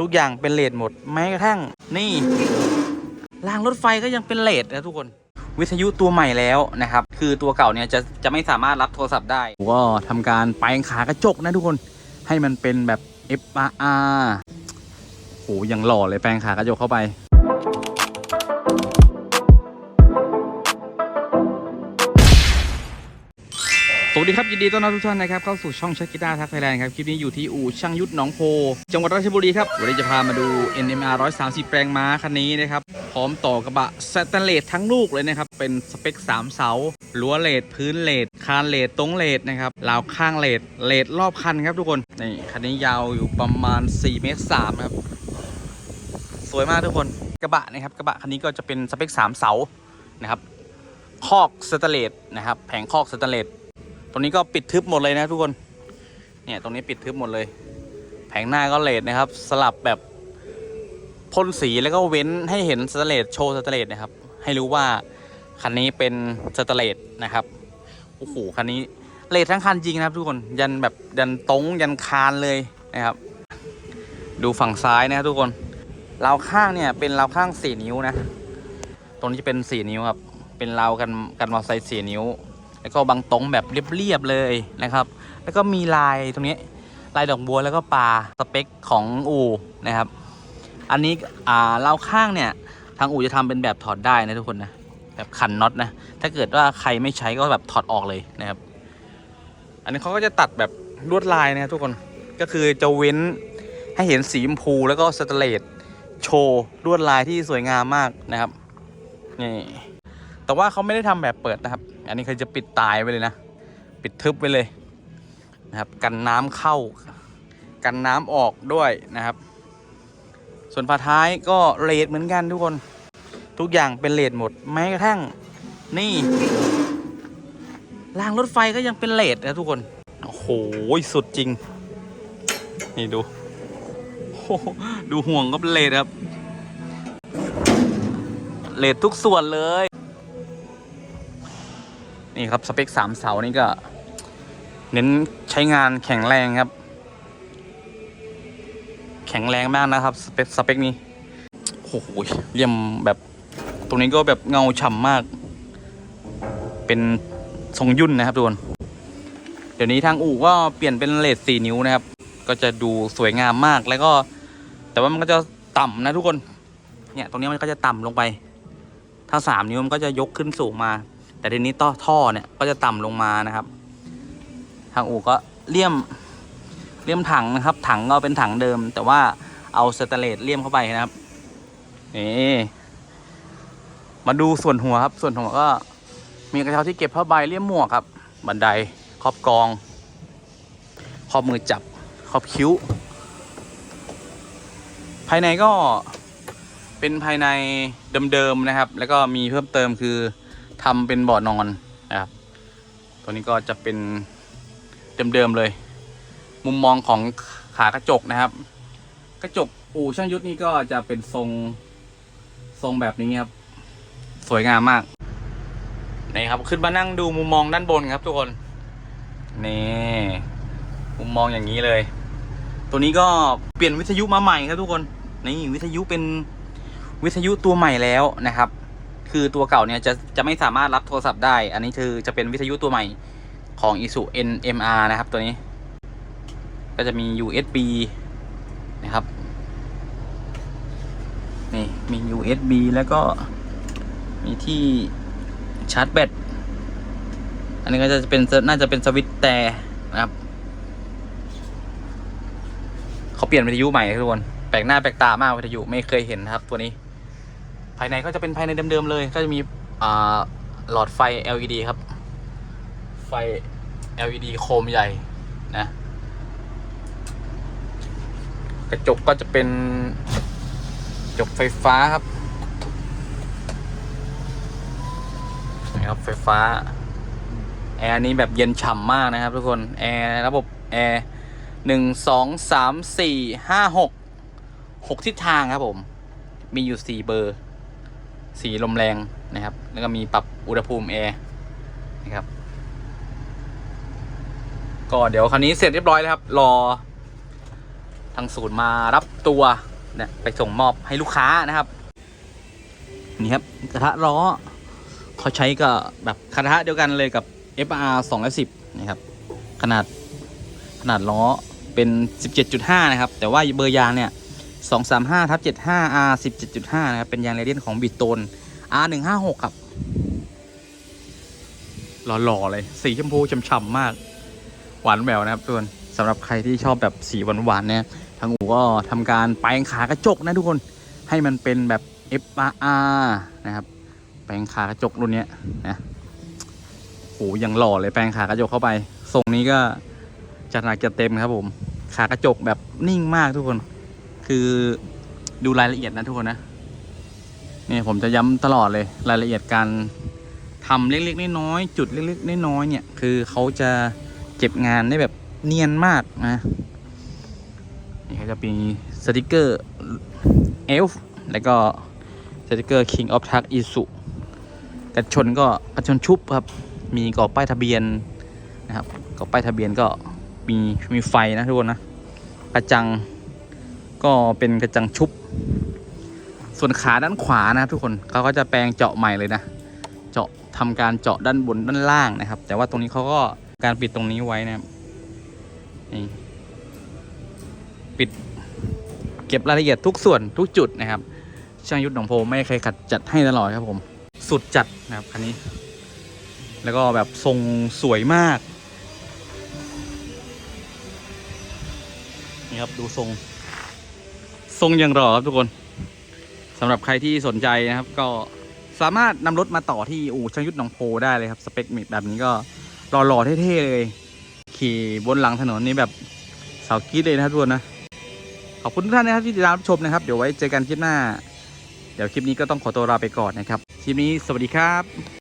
ทุกอย่างเป็นเลดหมดแม้กระทั่งนี่รางรถไฟก็ยังเป็นเลดนะทุกคน วิทยุตัวใหม่แล้วนะครับ คือตัวเก่าเนี่ยจะจะไม่สามารถรับโทรศัพท์ได้ก็ทำการแปลงขากระจกนะทุกคนให้มันเป็นแบบ FRR โหยังหล่อเลยแปลงขากระจกเข้าไป สวัสดีครับยินดีต้อนรับทุกท่านนะครับเข้าสู่ช่องชักกีตาร์ทักไทยแลนด์ครับคลิปนี้อยู่ที่อู่ช่างยุทธหนองโพ จังหวัดราชบุรีครับวันนี้จะพามาดู NMR 130 แปลงม้าคันนี้นะครับพร้อมต่อกระบะสแตนเลสทั้งลูกเลยนะครับเป็นสเปค 3 เสารั้วเลดพื้นเลดคานเลดตรงเลดนะครับราวข้างเลดเลดรอบคันครับทุกคนนี่คันนี้ยาวอยู่ประมาณ4เมตร3ครับสวยมากทุกคนกระบะนะครับกระบะคันนี้ก็จะเป็นสเปค 3 เสานะครับคอกสแตนเลสนะครับแผงคอกสแตนเลส รงนี้ก็ปิดทึบหมดเลยนะทุกคน เนี่ยตรงนี้ปิดทึบหมดเลย แผงหน้าก็เลดนะครับ สลับแบบพ่นสีแล้วก็เว้นให้เห็นสแตเลสโชว์สแตเลสนะครับ ให้รู้ว่าคันนี้เป็นสแตเลสนะครับ โอ้โหคันนี้เลดทั้งคันจริงนะครับ ทุกคน ยันแบบยันตรงยันคานเลยนะครับ ดูฝั่งซ้ายนะครับทุกคนราวข้างเนี่ยเป็นราวข้างสี่นิ้วนะ ตรงนี้จะเป็นสี่นิ้วครับ เป็นราวกันกันมอเตอร์ไซค์สี่นิ้ว แล้วก็บางตรงแบบเรียบๆเลยนะครับ แล้วก็มีลายตรงนี้ลายดอกบัวแล้วก็ปลาสเปคของอู่นะครับ อันนี้อ่าเราข้างเนี่ยทางอู่จะทำเป็นแบบถอดได้นะทุกคนนะแบบขันน็อตนะถ้าเกิดว่าใครไม่ใช้ก็แบบถอดออกเลยนะครับ อันนี้เขาก็จะตัดแบบลวดลายนะครับทุกคนก็คือจะเว้นให้เห็นสีชมพูแล้วก็สเตเลสโชว์ลวดลายที่สวยงามมากนะครับนี่ แต่ว่าเขาไม่ได้ทำแบบเปิดนะครับ อันนี้เขาจะปิดตายไว้เลยนะ ปิดทึบไว้เลยนะครับ กันน้ำเข้า กันน้ำออกด้วยนะครับ ส่วนฝาท้ายก็เลดเหมือนกันทุกคน ทุกอย่างเป็นเลดหมด แม้กระทั่งนี่รางรถไฟก็ยังเป็นเลดนะทุกคน โอ้โห สุดจริง นี่ดูโอ้โหดูห่วงก็เป็นเลดครับ เลดทุกส่วนเลย นี่ครับสเปคสามเสานี่ก็ เน้นใช้งานแข็งแรงครับ แข็งแรงมากนะครับสเปคสเปคนี้โอ้โหเลี่ยมแบบตรงนี้ก็แบบเงาฉ่ำมาก เป็นทรงยุ่นนะครับทุกคนเดี๋ยวนี้ทางอู่ก็เปลี่ยนเป็นเลสสี่นิ้วนะครับ ก็จะดูสวยงามมากแล้วก็ แต่ว่ามันก็จะต่ำนะทุกคน เนี่ย ตรงนี้มันก็จะต่ำลงไป ถ้าสามนิ้วมันก็จะยกขึ้นสูงมา แต่ทีนี้ต่อท่อเนี่ยก็จะต่ำลงมานะครับ ทางอู่ก็เลี่ยมเลี่ยมถังนะครับ ถังก็เป็นถังเดิม แต่ว่าเอาสแตเลสเลี่ยมเข้าไปนะครับนี่มาดูส่วนหัวครับ ส่วนหัวก็มีกระเช้าที่เก็บผ้าใบเลี่ยมหมวกครับ บันไดครอบกองครอบมือจับครอบคิ้ว ภายในก็เป็นภายในเดิมๆนะครับ แล้วก็มีเพิ่มเติมคือ ทำเป็นบาะนอนนะครับ ตัวนี้ก็จะเป็นเดิมๆเลย มุมมองของขากระจกนะครับ กระจกอู่ช่างยุทธนี่ก็จะเป็นทรงทรงแบบนี้ครับ สวยงามมากนี่ครับขึ้นมานั่งดูมุมมองด้านบนครับทุกคนนี่มุมมองอย่างนี้เลย ตัวนี้ก็เปลี่ยนวิทยุมาใหม่ครับทุกคนนี่วิทยุเป็นวิทยุตัวใหม่แล้วนะครับ คือตัวเก่าเนี่ยจะจะไม่สามารถรับโทรศัพท์ได้ อันนี้คือจะเป็นวิทยุตัวใหม่ของ i s u NMR นะครับตัวนี้ ก็จะมี USB นะครับ นี่มี USB แล้วก็มีที่ชาร์จแบต อันนี้ก็จะเป็นน่าจะเป็นสวิตช์แต่นะครับ เขาเปลี่ยนวิทยุใหม่ทุกคน แปลกหน้าแปลกตามากวิทยุไม่เคยเห็นครับตัวนี้ ภายในก็จะเป็นภายในเดิมๆเลย ก็จะมีหลอดไฟ LED ครับ ไฟ LED โคมใหญ่นะ กระจกก็จะเป็นกระจกไฟฟ้าครับนะครับไฟฟ้า แอร์นี้แบบเย็นฉ่ำมากนะครับทุกคน แอร์ระบบแอร์หนึ่งสองสามสี่ห้าหกหกทิศทางครับผม มีอยู่สี่เบอร์ สีลมแรงนะครับ แล้วก็มีปรับอุณหภูมิแอร์นะครับ ก็เดี๋ยวคันนี้เสร็จเรียบร้อยแล้วครับ รอทางศูนย์มารับตัวเนี่ยไปส่งมอบให้ลูกค้านะครับนี่ครับกระทะล้อเขาใช้กับแบบกระทะเดียวกันเลยกับ FR 210นะครับ ขนาดขนาดล้อเป็น 17.5 นะครับ แต่ว่าเบอร์ยางเนี่ย 235ทับ75 R 17.5 นะครับ เป็นยางเรเดียนของบิดโตน R 156ครับ หล่อๆ เลย สีชมพูช่ำๆมาก หวานแหววนะครับทุกคนสำหรับใครที่ชอบแบบสีหวานๆเนี่ยทางอู่ก็ทำการแปลงขากระจกนะทุกคนให้มันเป็นแบบ FRR นะครับ แปลงขากระจกรุ่นเนี้ยนะโหยังหล่อเลยแปลงขากระจกเข้าไปทรงนี้ก็จัดหนักจัดเต็มครับผม ขากระจกแบบนิ่งมากทุกคน คือดูรายละเอียดนะทุกคนนะนี่ผมจะย้ำตลอดเลยรายละเอียดการทำเล็กๆน้อยๆจุดเล็กๆน้อยๆเนี่ย คือเขาจะเก็บงานได้แบบเนียนมากนะนี่เขาจะมีสติกเกอร์เอลฟ์แล้วก็สติกเกอร์ King of Truck i s u กันชนก็กันชนชุบครับ มีกรอบป้ายทะเบียนนะครับกรอบป้ายทะเบียนก็มีมีไฟนะทุกคนนะกระจัง ก็เป็นกระจังชุบ ส่วนขาด้านขวานะทุกคนเขาก็จะแปลงเจาะใหม่เลยนะ เจาะทำการเจาะด้านบนด้านล่างนะครับ แต่ว่าตรงนี้เขาก็การปิดตรงนี้ไว้นะครับนี่ปิดเก็บรายละเอียดทุกส่วนทุกจุดนะครับ ช่างยุทธหนองโพไม่เคยขัดจัดให้ตลอดครับผม สุดจัดนะครับคันนี้ แล้วก็แบบทรงสวยมาก นี่ครับ ดูทรง ทรงยังรอครับทุกคนสำหรับใครที่สนใจนะครับ ก็สามารถนำรถมาต่อที่อู่ช่างยุทธหนองโพได้เลยครับ สเปคมิแบบนี้ก็หล่อๆเท่ๆเลย ขี่บนหลังถนนนี่แบบเสาร์กีดเลยนะครับทุกคนนะขอบคุณทุกท่านนะครับที่ติดตามชมนะครับ เดี๋ยวไว้เจอกันคลิปหน้า เดี๋ยวคลิปนี้ก็ต้องขอตัวลาไปก่อนนะครับคลิปนี้สวัสดีครับ